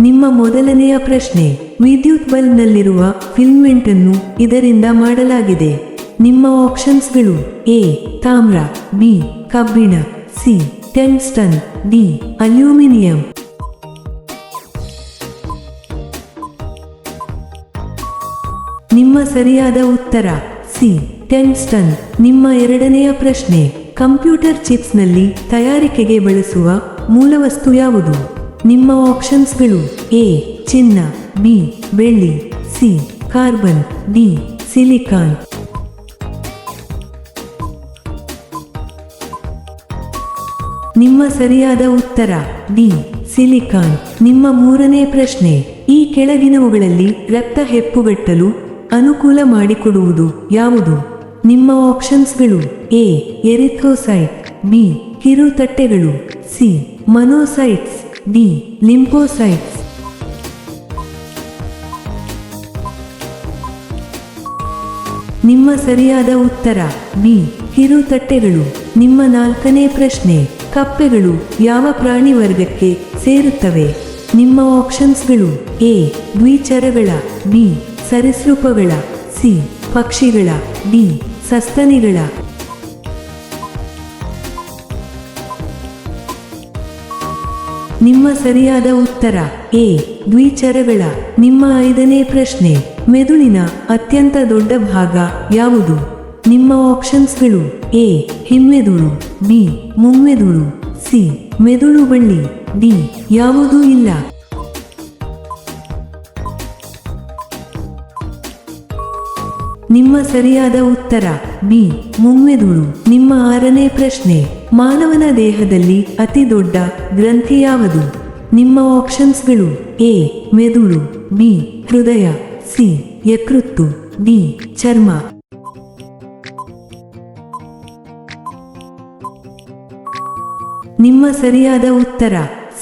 ನಿಮ್ಮ ಮೊದಲನೆಯ ಪ್ರಶ್ನೆ, ವಿದ್ಯುತ್ ಬಲ್ಬ್ನಲ್ಲಿರುವ ಫಿಲ್ಮೆಂಟ್ ಅನ್ನು ಇದರಿಂದ ಮಾಡಲಾಗಿದೆ. ನಿಮ್ಮ ಆಪ್ಷನ್ಸ್ಗಳು ಎ, ತಾಮ್ರ, ಬಿ, ಕಬ್ಬಿಣ, ಸಿ ಟೆಂಗ್ಸ್ಟನ್ ಡಿ, ಅಲ್ಯೂಮಿನಿಯಂ. ನಿಮ್ಮ ಸರಿಯಾದ ಉತ್ತರ, ಸಿ ಟೆಂಗ್ಸ್ಟನ್ ನಿಮ್ಮ ಎರಡನೆಯ ಪ್ರಶ್ನೆ, ಕಂಪ್ಯೂಟರ್ ಚಿಪ್ಸ್ನಲ್ಲಿ ತಯಾರಿಕೆಗೆ ಬಳಸುವ ಮೂಲವಸ್ತು ಯಾವುದು? ನಿಮ್ಮ ಆಪ್ಷನ್ಸ್ಗಳು ಎ ಚಿನ್ನ ಬಿ ಬೆಳ್ಳಿ ಸಿ ಕಾರ್ಬನ್ ಡಿ ಸಿಲಿಕಾನ್ ನಿಮ್ಮ ಸರಿಯಾದ ಉತ್ತರ ಡಿ ಸಿಲಿಕಾನ್ ನಿಮ್ಮ ಮೂರನೇ ಪ್ರಶ್ನೆ, ಈ ಕೆಳಗಿನವುಗಳಲ್ಲಿ ರಕ್ತ ಹೆಪ್ಪುಗಟ್ಟಲು ಅನುಕೂಲ ಮಾಡಿಕೊಡುವುದು ಯಾವುದು? ನಿಮ್ಮ ಆಪ್ಷನ್ಸ್ಗಳು ಎ ಎರಿಥ್ರೋಸೈಟ್ ಬಿ ಕಿರುತಟ್ಟೆಗಳು ಸಿ ಮನೋಸೈಟ್ಸ್ ಡಿ ಲಿಂಪೋಸೈಟ್ಸ್ ನಿಮ್ಮ ಸರಿಯಾದ ಉತ್ತರ, ಬಿ ಕಿರುತಟ್ಟೆಗಳು ನಿಮ್ಮ ನಾಲ್ಕನೇ ಪ್ರಶ್ನೆ, ಕಪ್ಪೆಗಳು ಯಾವ ಪ್ರಾಣಿ ವರ್ಗಕ್ಕೆ ಸೇರುತ್ತವೆ? ನಿಮ್ಮ ಆಪ್ಷನ್ಸ್ಗಳು ಎ, ದ್ವಿಚರಗಳ, ಬಿ, ಸರಿಸೃಪಗಳ, ಸಿ, ಪಕ್ಷಿಗಳ, ಡಿ, ಸಸ್ತನಿಗಳ. ನಿಮ್ಮ ಸರಿಯಾದ ಉತ್ತರ, ಎ, ದ್ವಿಚರಗಳ. ನಿಮ್ಮ ಐದನೇ ಪ್ರಶ್ನೆ, ಮೆದುಳಿನ ಅತ್ಯಂತ ದೊಡ್ಡ ಭಾಗ ಯಾವುದು? ನಿಮ್ಮ ಆಪ್ಷನ್ಸ್ಗಳು ಎ, ಹಿಮ್ಮೆದುಳು, ಬಿ, ಮುಮ್ಮೆದುಳು, ಸಿ, ಮೆದುಳು ಬಳ್ಳಿ, ಡಿ, ಯಾವುದೂ ಇಲ್ಲ. ನಿಮ್ಮ ಸರಿಯಾದ ಉತ್ತರ, ಬಿ, ಮುಮ್ಮೆದುಳು. ನಿಮ್ಮ ಆರನೇ ಪ್ರಶ್ನೆ ಮಾನವನ ದೇಹದಲ್ಲಿ ಅತಿ ದೊಡ್ಡ ಗ್ರಂಥಿ ಯಾವುದು ನಿಮ್ಮ ಆಪ್ಷನ್ಸ್ಗಳು ಎ, ಮೆದುಳು, ಬಿ, ಹೃದಯ, ಸಿ, ಯಕೃತ್ತು, ಡಿ, ಚರ್ಮ. ನಿಮ್ಮ ಸರಿಯಾದ ಉತ್ತರ,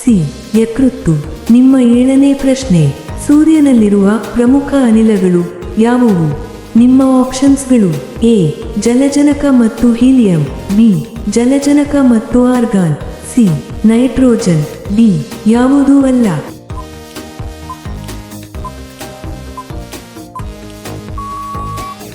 ಸಿ, ಯಕೃತ್ತು. ನಿಮ್ಮ ಏಳನೇ ಪ್ರಶ್ನೆ, ಸೂರ್ಯನಲ್ಲಿರುವ ಪ್ರಮುಖ ಅನಿಲಗಳು ಯಾವುವು? ನಿಮ್ಮ ಆಪ್ಷನ್ಸ್ಗಳು ಎ, ಜಲಜನಕ ಮತ್ತು ಹೀಲಿಯಂ, ಬಿ ಜಲಜನಕ ಮತ್ತು ಆರ್ಗಾನ್, ಸಿ, ನೈಟ್ರೋಜನ್, ಡಿ ಯಾವುದೂ ಅಲ್ಲ.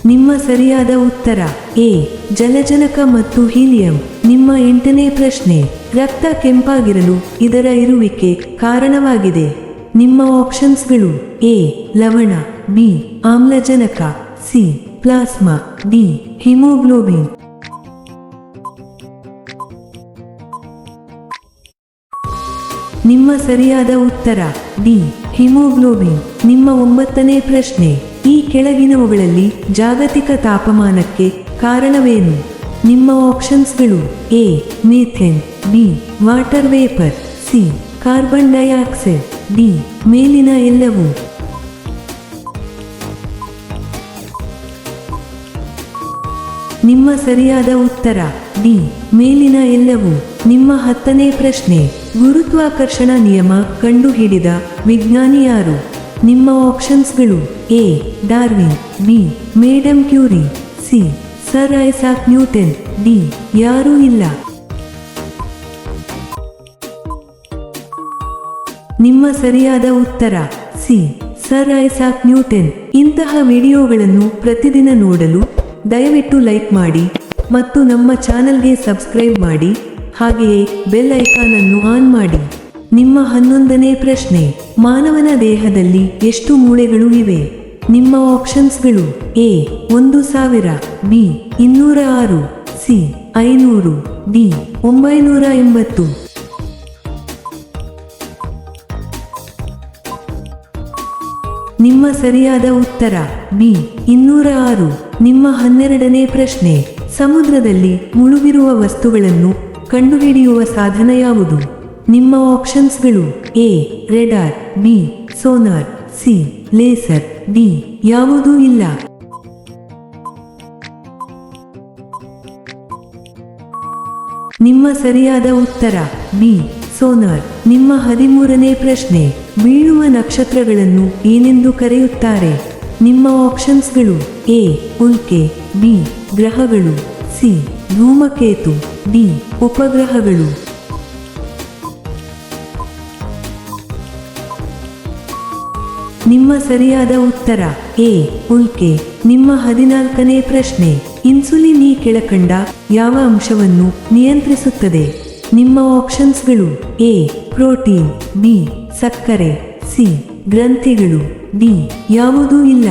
ನಿಮ್ಮ ಸರಿಯಾದ ಉತ್ತರ, ಎ, ಜಲಜನಕ ಮತ್ತು ಹೀಲಿಯಂ. ನಿಮ್ಮ ಎಂಟನೇ ಪ್ರಶ್ನೆ, ರಕ್ತ ಕೆಂಪಾಗಿರಲು ಇದರ ಇರುವಿಕೆ ಕಾರಣವಾಗಿದೆ. ನಿಮ್ಮ ಆಪ್ಷನ್ಸ್ಗಳು, ಎ, ಲವಣ, ಬಿ, ಆಮ್ಲಜನಕ, ಸಿ, ಪ್ಲಾಸ್ಮಾ, ಡಿ, ಹಿಮೋಗ್ಲೋಬಿನ್. ನಿಮ್ಮ ಸರಿಯಾದ ಉತ್ತರ, ಡಿ, ಹಿಮೋಗ್ಲೋಬಿನ್. ನಿಮ್ಮ ಒಂಬತ್ತನೇ ಪ್ರಶ್ನೆ, ಈ ಕೆಳಗಿನವುಗಳಲ್ಲಿ ಜಾಗತಿಕ ತಾಪಮಾನಕ್ಕೆ ಕಾರಣವೇನು? ನಿಮ್ಮ ಆಪ್ಷನ್ಸ್ಗಳು, A, methane, B, water vapour, C, carbon dioxide, D, ಮೇಲಿನ ಎಲ್ಲವೂ. ನಿಮ್ಮ ಸರಿಯಾದ ಉತ್ತರ, ಡಿ, ಮೇಲಿನ ಎಲ್ಲವೂ. ನಿಮ್ಮ ಹತ್ತನೇ ಪ್ರಶ್ನೆ. ಗುರುತ್ವಾಕರ್ಷಣ ನಿಯಮ ಕಂಡುಹಿಡಿದ ವಿಜ್ಞಾನಿ ಯಾರು ನಿಮ್ಮ ಆಪ್ಷನ್ಸ್ಗಳು A Darwin B madam Curie C sir Isaac Newton D ಯಾರೂ ಇಲ್ಲ. ನಿಮ್ಮ ಸರಿಯಾದ ಉತ್ತರ. ಸಿ ಸರ್ ಐಸಾಕ್ ನ್ಯೂಟನ್ ಇಂತಹ ವಿಡಿಯೋಗಳನ್ನು ಪ್ರತಿದಿನ ನೋಡಲು ದಯವಿಟ್ಟು ಲೈಕ್ ಮಾಡಿ ಮತ್ತು ನಮ್ಮ ಚಾನಲ್ಗೆ ಸಬ್ಸ್ಕ್ರೈಬ್ ಮಾಡಿ. ಹಾಗೆಯೇ ಬೆಲ್ ಐಕಾನ್ ಅನ್ನು ಆನ್ ಮಾಡಿ. ನಿಮ್ಮ ಹನ್ನೊಂದನೇ ಪ್ರಶ್ನೆ, ಮಾನವನ ದೇಹದಲ್ಲಿ ಎಷ್ಟು ಮೂಳೆಗಳು ಇವೆ? ನಿಮ್ಮ ಆಪ್ಷನ್ಸ್ಗಳು ಎ, ಒಂದು ಸಾವಿರ, ಬಿ, ಇನ್ನೂರ ಆರು, ಸಿ, ಐನೂರು, ಡಿ, ಒಂಬೈನೂರ ಎಂಬತ್ತು. ನಿಮ್ಮ ಸರಿಯಾದ ಉತ್ತರ, ಬಿ, ಇನ್ನೂರ ಆರು. ನಿಮ್ಮ ಹನ್ನೆರಡನೇ ಪ್ರಶ್ನೆ, ಸಮುದ್ರದಲ್ಲಿ ಮುಳುಗಿರುವ ವಸ್ತುಗಳನ್ನು ಕಂಡುಹಿಡಿಯುವ ಸಾಧನ ಯಾವುದು? ನಿಮ್ಮ ಆಪ್ಷನ್ಸ್ಗಳು A radar B sonar C laser D ಯಾವುದೂ ಇಲ್ಲ. ನಿಮ್ಮ ಸರಿಯಾದ ಉತ್ತರ ಬಿ ಸೋನಾರ್ ನಿಮ್ಮ ಹದಿಮೂರನೇ ಪ್ರಶ್ನೆ, ಬೀಳುವ ನಕ್ಷತ್ರಗಳನ್ನು ಏನೆಂದು ಕರೆಯುತ್ತಾರೆ? ನಿಮ್ಮ ಆಪ್ಷನ್ಸ್ಗಳು ಎ ಉಲ್ಕೆ ಬಿ ಗ್ರಹಗಳು ಸಿ ಧೂಮಕೇತು. ಡಿ ಉಪಗ್ರಹಗಳು. ನಿಮ್ಮ ಸರಿಯಾದ ಉತ್ತರ ಎ ಉಲ್ಕೆ. ನಿಮ್ಮ ಹದಿನಾಲ್ಕನೇ ಪ್ರಶ್ನೆ, ಇನ್ಸುಲಿನ್ ಈ ಕೆಳಕಂಡ ಯಾವ ಅಂಶವನ್ನು ನಿಯಂತ್ರಿಸುತ್ತದೆ? ನಿಮ್ಮ ಆಪ್ಷನ್ಸ್ಗಳು, ಎ, ಪ್ರೋಟೀನ್, ಬಿ, ಸಕ್ಕರೆ, ಸಿ, ಗ್ರಂಥಿಗಳು, ಡಿ, ಯಾವುದೂ ಇಲ್ಲ.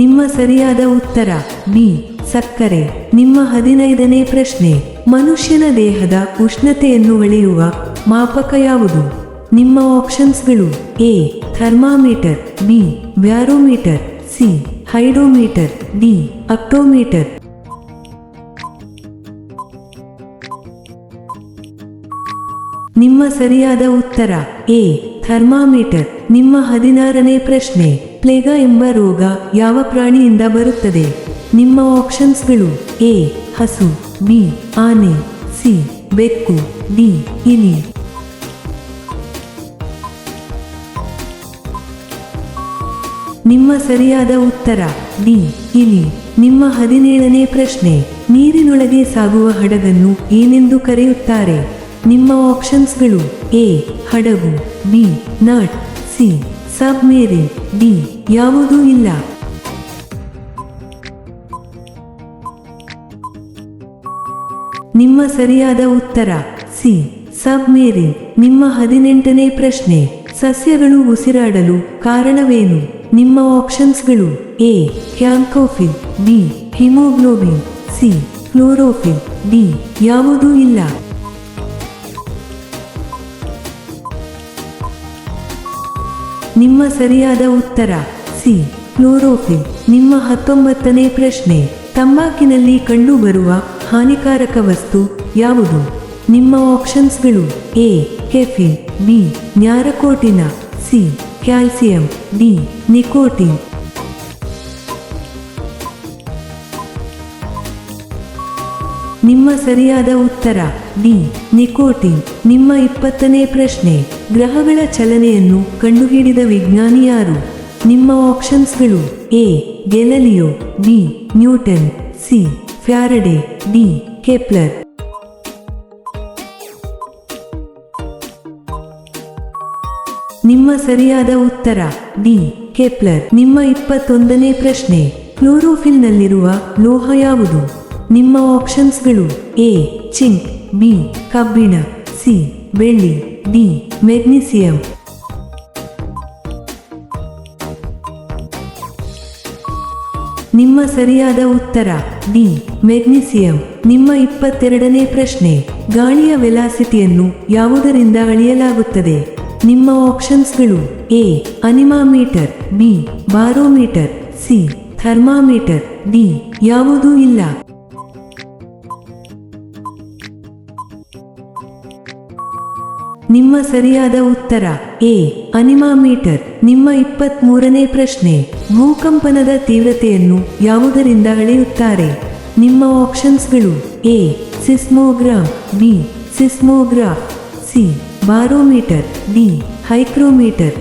ನಿಮ್ಮ ಸರಿಯಾದ ಉತ್ತರ ಬಿ ಸಕ್ಕರೆ. ನಿಮ್ಮ ಹದಿನೈದನೇ ಪ್ರಶ್ನೆ, ಮನುಷ್ಯನ ದೇಹದ ಉಷ್ಣತೆಯನ್ನು ಅಳೆಯುವ ಮಾಪಕ ಯಾವುದು? ನಿಮ್ಮ ಆಪ್ಷನ್ಸ್ಗಳು A thermometer B, barometer, C, hydrometer, D, actometer. ನಿಮ್ಮ ಸರಿಯಾದ ಉತ್ತರ, ಎ ಥರ್ಮಾಮೀಟರ್, ನಿಮ್ಮ ಹದಿನಾರನೇ ಪ್ರಶ್ನೆ. ಪ್ಲೇಗ ಎಂಬ ರೋಗ ಯಾವ ಪ್ರಾಣಿಯಿಂದ ಬರುತ್ತದೆ? ನಿಮ್ಮ ಆಪ್ಷನ್ಸ್ಗಳು ಎ, ಹಸು, ಬಿ, ಆನೆ, ಸಿ, ಬೆಕ್ಕು, ಡಿ ಇಲಿ ನಿಮ್ಮ ಸರಿಯಾದ ಉತ್ತರ, ಡಿ ಇಲಿ ನಿಮ್ಮ ಹದಿನೇಳನೇ ಪ್ರಶ್ನೆ, ನೀರಿನೊಳಗೆ ಸಾಗುವ ಹಡಗನ್ನು ಏನೆಂದು ಕರೆಯುತ್ತಾರೆ? ನಿಮ್ಮ ಆಪ್ಷನ್ಸ್ಗಳು ಎ ಹಡಗು B nut C submarine D ಯಾವುದೂ ಇಲ್ಲ. ನಿಮ್ಮ ಸರಿಯಾದ ಉತ್ತರ ಸಿ ಸಬ್ಮೇರಿನ್ ನಿಮ್ಮ ಹದಿನೆಂಟನೇ ಪ್ರಶ್ನೆ, ಸಸ್ಯಗಳು ಉಸಿರಾಡಲು ಕಾರಣವೇನು? ನಿಮ್ಮ ಆಪ್ಷನ್ಸ್ಗಳು A ಕ್ಯಾಂಕೋಫಿಲ್ B haemoglobin C chlorophyll D ಯಾವುದೂ ಇಲ್ಲ. ನಿಮ್ಮ ಸರಿಯಾದ ಉತ್ತರ. ಸಿ. ಕ್ಲೋರೋಫಿಲ್. ನಿಮ್ಮ ಹತ್ತೊಂಬತ್ತನೇ ಪ್ರಶ್ನೆ. ತಂಬಾಕಿನಲ್ಲಿ ಕಂಡುಬರುವ ಹಾನಿಕಾರಕ ವಸ್ತು ಯಾವುದು? ನಿಮ್ಮ ಆಪ್ಷನ್ಸ್ಗಳು A. Caffeine, B. Narcotine C. Calcium, D. Nicotine. ನಿಮ್ಮ ಸರಿಯಾದ ಉತ್ತರ ಡಿ ನಿಕೋಟಿನ್. ನಿಮ್ಮ ಇಪ್ಪತ್ತನೇ ಪ್ರಶ್ನೆ. ಗ್ರಹಗಳ ಚಲನೆಯನ್ನು ಕಂಡುಹಿಡಿದ ವಿಜ್ಞಾನಿ ಯಾರು? ನಿಮ್ಮ ಆಪ್ಷನ್ಸ್ಗಳು A, Galileo, B, Newton, C, Faraday, D, Kepler. ನಿಮ್ಮ ಸರಿಯಾದ ಉತ್ತರ, ಡಿ, ಕೆಪ್ಲರ್. ನಿಮ್ಮ ಇಪ್ಪತ್ತೊಂದನೇ ಪ್ರಶ್ನೆ, ಕ್ಲೋರೋಫಿಲ್ನಲ್ಲಿರುವ ಲೋಹ ಯಾವುದು? ನಿಮ್ಮ ಆಪ್ಷನ್ಸ್ಗಳು ಎ, ಚಿಂಕ್, ಬಿ, ಕಬ್ಬಿಣ, ಸಿ. ಬೆಳ್ಳಿ ಡಿ ಮೆಗ್ನೀಸಿಯಂ ನಿಮ್ಮ ಸರಿಯಾದ ಉತ್ತರ ಡಿ ಮೆಗ್ನೀಸಿಯಂ ನಿಮ್ಮ ಇಪ್ಪತ್ತೆರಡನೇ ಪ್ರಶ್ನೆ, ಗಾಳಿಯ ವೆಲಾಸಿಟಿಯನ್ನು ಯಾವುದರಿಂದ ಅಳೆಯಲಾಗುತ್ತದೆ? ನಿಮ್ಮ ಆಪ್ಷನ್ಸ್ಗಳು, A, anemometer, B, barometer, C, thermometer, D, ಯಾವುದೂ ಇಲ್ಲ. ನಿಮ್ಮ ಸರಿಯಾದ ಉತ್ತರ, ಎ, ಅನಿಮಾಮೀಟರ್. ನಿಮ್ಮ ಇಪ್ಪತ್ತ್ ಮೂರನೇ ಪ್ರಶ್ನೆ, ಭೂಕಂಪನದ ತೀವ್ರತೆಯನ್ನು ಯಾವುದರಿಂದ ಅಳೆಯುತ್ತಾರೆ? ನಿಮ್ಮ ಆಪ್ಷನ್ಸ್ಗಳು, A seismogram B, seismograph, C, barometer, D, hygrometer.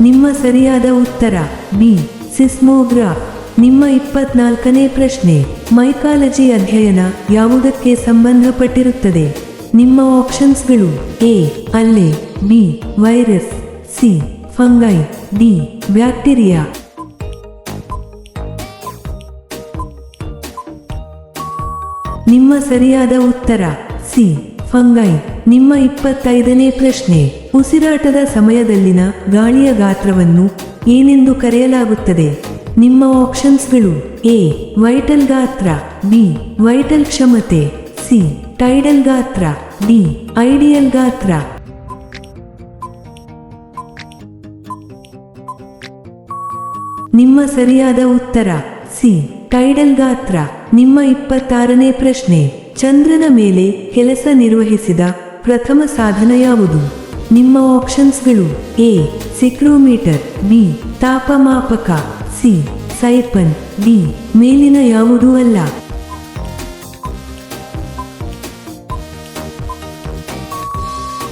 ನಿಮ್ಮ ಸರಿಯಾದ ಉತ್ತರ, ಬಿ, ಸಿಸ್ಮೋಗ್ರಾಫ್. ನಿಮ್ಮ ಇಪ್ಪತ್ನಾಲ್ಕನೇ ಪ್ರಶ್ನೆ. ಮೈಕಾಲಜಿ ಅಧ್ಯಯನ ಯಾವುದಕ್ಕೆ ಸಂಬಂಧಪಟ್ಟಿರುತ್ತದೆ? ನಿಮ್ಮ ಆಪ್ಷನ್ಸ್ಗಳು A, algae, B, virus, C, fungi, D, bacteria. ನಿಮ್ಮ ಸರಿಯಾದ ಉತ್ತರ, ಸಿ, ಫಂಗೈ. ನಿಮ್ಮ ಇಪ್ಪತ್ತೈದನೇ ಪ್ರಶ್ನೆ. ಉಸಿರಾಟದ ಸಮಯದಲ್ಲಿನ ಗಾಳಿಯ ಗಾತ್ರವನ್ನು ಏನೆಂದು ಕರೆಯಲಾಗುತ್ತದೆ? ನಿಮ್ಮ ಆಪ್ಷನ್ಸ್ಗಳು ಎ ವೈಟಲ್ ಗಾತ್ರ ಬಿ ವೈಟಲ್ ಕ್ಷಮತೆ ಸಿ ಟೈಡಲ್ ಗಾತ್ರ ಡಿ ಐಡಿಯಲ್ ಗಾತ್ರ. ನಿಮ್ಮ ಸರಿಯಾದ ಉತ್ತರ ಸಿ ಟೈಡಲ್ ಗಾತ್ರ. ನಿಮ್ಮ ಇಪ್ಪತ್ತಾರನೇ ಪ್ರಶ್ನೆ, ಚಂದ್ರನ ಮೇಲೆ ಕೆಲಸ ನಿರ್ವಹಿಸಿದ ಪ್ರಥಮ ಸಾಧನ ಯಾವುದು? ನಿಮ್ಮ ಆಪ್ಷನ್ಸ್ಗಳು ಎ ಸಿಕ್ರೋಮೀಟರ್ ಬಿ ತಾಪಮಾಪಕ. ಸಿ ಸೈಪನ್ ಡಿ, ಮೇಲಿನ ಯಾವುದೂ ಅಲ್ಲ.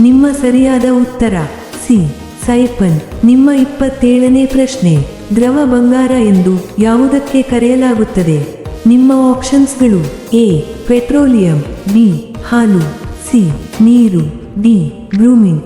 ನಿಮ್ಮ ಸರಿಯಾದ ಉತ್ತರ, ಸಿ ಸೈಪನ್ ನಿಮ್ಮ ಇಪ್ಪತ್ತೇಳನೇ ಪ್ರಶ್ನೆ, ದ್ರವ ಬಂಗಾರ ಎಂದು ಯಾವುದಕ್ಕೆ ಕರೆಯಲಾಗುತ್ತದೆ? ನಿಮ್ಮ ಆಪ್ಷನ್ಸ್ಗಳು, ಎ, ಪೆಟ್ರೋಲಿಯಂ, ಬಿ, ಹಾಲು, ಸಿ, ನೀರು, ಡಿ ಗ್ರೂಮಿಂಗ್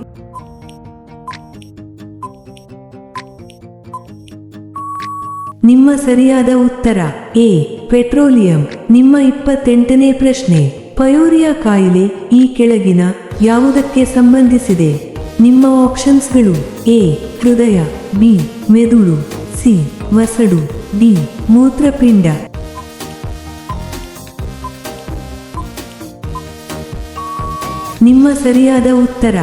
ನಿಮ್ಮ ಸರಿಯಾದ ಉತ್ತರ, ಎ, ಪೆಟ್ರೋಲಿಯಂ. ನಿಮ್ಮ ಇಪ್ಪತ್ತೆಂಟನೇ ಪ್ರಶ್ನೆ, ಪಯೋರಿಯಾ ಕಾಯಿಲೆ ಈ ಕೆಳಗಿನ ಯಾವುದಕ್ಕೆ ಸಂಬಂಧಿಸಿದೆ? ನಿಮ್ಮ ಆಪ್ಷನ್ಸ್ಗಳು, ಎ, ಹೃದಯ, ಬಿ, ಮೆದುಳು, ಸಿ ವಸಡು ಡಿ, ಮೂತ್ರಪಿಂಡ. ನಿಮ್ಮ ಸರಿಯಾದ ಉತ್ತರ,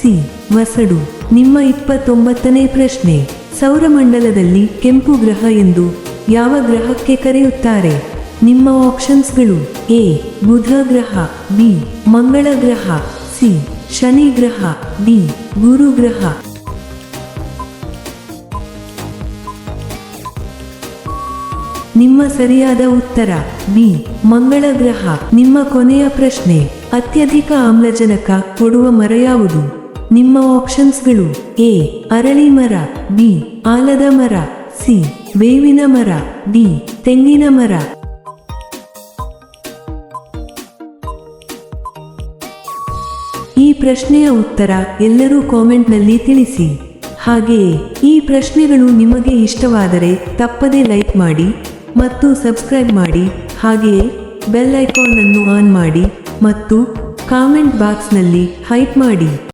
ಸಿ ವಸಡು ನಿಮ್ಮ ಇಪ್ಪತ್ತೊಂಬತ್ತನೇ ಪ್ರಶ್ನೆ ಸೌರಮಂಡಲದಲ್ಲಿ ಕೆಂಪು ಗ್ರಹ ಎಂದು ಯಾವ ಗ್ರಹಕ್ಕೆ ಕರೆಯುತ್ತಾರೆ? ನಿಮ್ಮ ಆಪ್ಷನ್ಸ್ಗಳು ಎ, ಬುಧ ಗ್ರಹ, ಬಿ, ಮಂಗಳ ಗ್ರಹ, ಸಿ, ಶನಿ ಗ್ರಹ, ಡಿ, ಗುರು ಗ್ರಹ. ನಿಮ್ಮ ಸರಿಯಾದ ಉತ್ತರ ಬಿ, ಮಂಗಳ ಗ್ರಹ. ನಿಮ್ಮ ಕೊನೆಯ ಪ್ರಶ್ನೆ, ಅತ್ಯಧಿಕ ಆಮ್ಲಜನಕ ಕೊಡುವ ಮರ ಯಾವುದು? ನಿಮ್ಮ ಆಪ್ಷನ್ಸ್ಗಳು ಎ ಅರಳಿ ಮರ ಬಿ ಆಲದ ಮರ ಸಿ ಬೇವಿನ ಮರ ಡಿ ತೆಂಗಿನ ಮರ. ಈ ಪ್ರಶ್ನೆಯ ಉತ್ತರ ಎಲ್ಲರೂ ಕಾಮೆಂಟ್ನಲ್ಲಿ ತಿಳಿಸಿ. ಹಾಗೆಯೇ, ಈ ಪ್ರಶ್ನೆಗಳು ನಿಮಗೆ ಇಷ್ಟವಾದರೆ ತಪ್ಪದೇ ಲೈಕ್ ಮಾಡಿ ಮತ್ತು ಸಬ್ಸ್ಕ್ರೈಬ್ ಮಾಡಿ. ಹಾಗೆಯೇ, ಬೆಲ್ ಐಕಾನ್ ಅನ್ನು ಆನ್ ಮಾಡಿ ಮತ್ತು ಕಾಮೆಂಟ್ ಬಾಕ್ಸ್ನಲ್ಲಿ ಹೈಪ್ ಮಾಡಿ.